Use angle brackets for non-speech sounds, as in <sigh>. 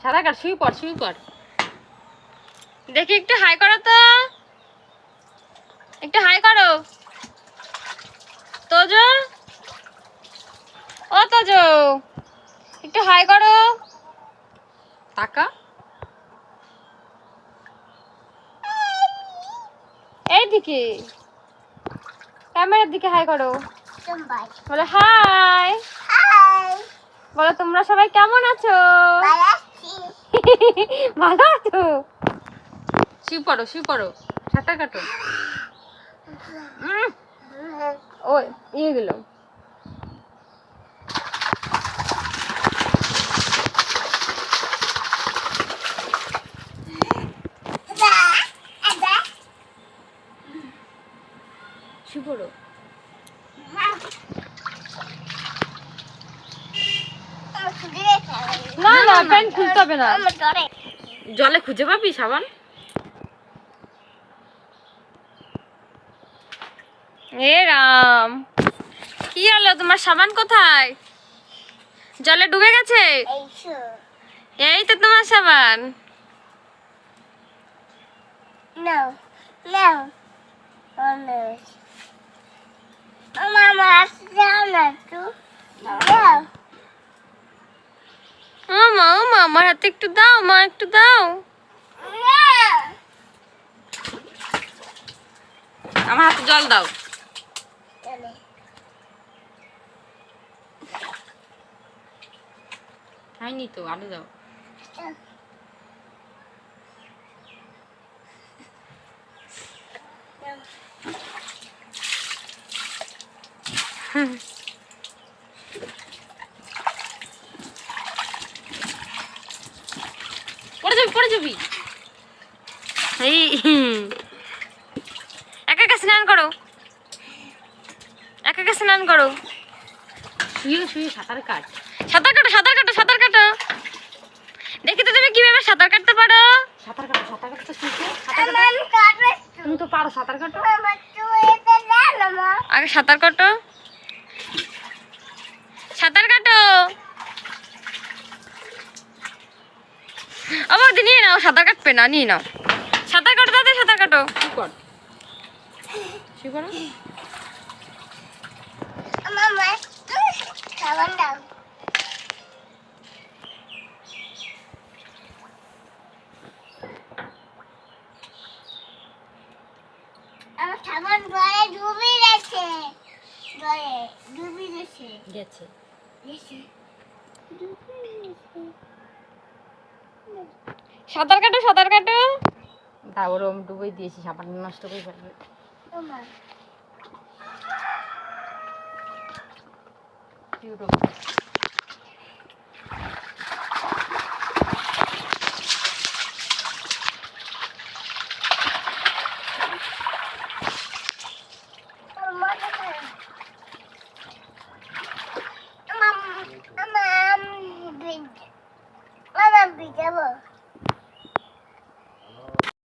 সাঁতার কাট শুয়ে পড় শুয়ে পড়। দেখি একটু হাই করো তো। একটু হাই করো। তোজো? ও তোজো একটু হাই করো। টাকা এইদিকে ক্যামেরার দিকে হাই করো। বলো হাই। বলো তোমরা সবাই কেমন আছো? ভালো <laughs> আছো। শুয়ে পড়ো শুয়ে পড়ো। সাঁতার কাটো। ও ইয়ে গেল শুয়ে পড়ো। না না খুলতে হবে না। জলে খুঁজে পাবি সাবান? এ রাম। কি হলো তোমার সাবান কোথায়? জলে ডুবে গেছে? এই তো তোমার সাবান। No, মা ও মা আমার হাতে একটু দাও মা একটু দাও। আমার হাতে জল দাও। হয়নি তো আরও দাও। পড়ে <laughs> <laughs> যাবি এই একা একা স্নান করো। একা একা স্নান করো। শুয়ে শুয়ে সাঁতার কাট। সাঁতার কাটো সাঁতার কাটো সাঁতার কাটো। দেখি তো তুমি কীভাবে সাঁতার কাটতে পারো। সাঁতার কাটো সাঁতার কাটতে শিখো তুমি তো পারো সাঁতার কাটো। আগে সাঁতার কাটো সাঁতার কাটো আবার নিয়ে নাও সাঁতার কাটবে না নিয়ে নাও সাঁতার কাটো তাতে সাঁতার কাটো। কি কর। কি করো। Mama, come down. আমার সাবান গলে ডুবে গেছে। গলে ডুবে গেছে। গেছে। গেছে। ডুবে গেছে। সাঁতার কাটো সাঁতার কাটো। তা ওরম ডুবে দিয়েছি সাবান নষ্ট করে ফেলবে। Mama, mama,